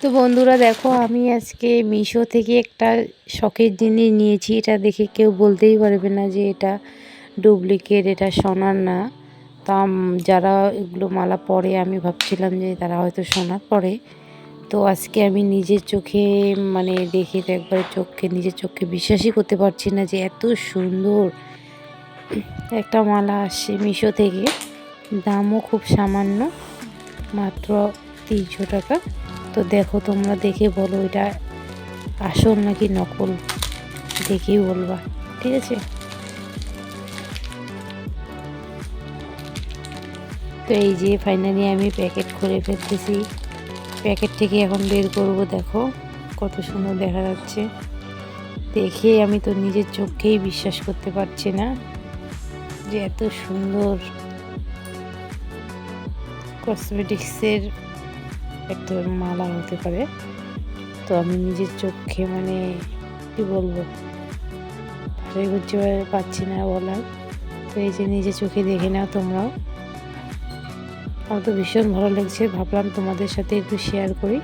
তো বন্ধুরা দেখো, আমি আজকে মিশো থেকে একটা শখের জিনিস নিয়েছি। এটা দেখে কেউ বলতেই পারবে না যে এটা ডুপ্লিকেট, এটা সোনার না। তা যারা এগুলো মালা পরে, আমি ভাবছিলাম যে তারা হয়তো সোনার পরে। তো আজকে আমি নিজের চোখে মানে দেখে একবার চোখে নিজের চোখে বিশ্বাসই করতে পারছি না যে এত সুন্দর একটা মালা আসছে মিশো থেকে। দামও খুব সামান্য, মাত্র তিনশো টাকা। তো দেখো তোমরা দেখে বলো এটা আসল নাকি নকল? দেখেই বলবা, ঠিক আছে? তো এই যে ফাইনালি আমি প্যাকেট করে ফেলতেছি। প্যাকেট থেকে এখন বের করব, দেখো কত সুন্দর দেখা যাচ্ছে। দেখে আমি তো নিজের চোখেই বিশ্বাস করতে পারছি না যে এত সুন্দর কসমেটিক্সের একটা মালা হতে পারে। তো আমি নিজের চোখে মানে কি বলব? ভাষায় বুঝতে পারছি না বলার। তো এই যে নিজের চোখে দেখে নাও তোমরাও। আমার তো ভীষণ ভালো লাগছে। ভাবলাম তোমাদের সাথে একটু শেয়ার করি।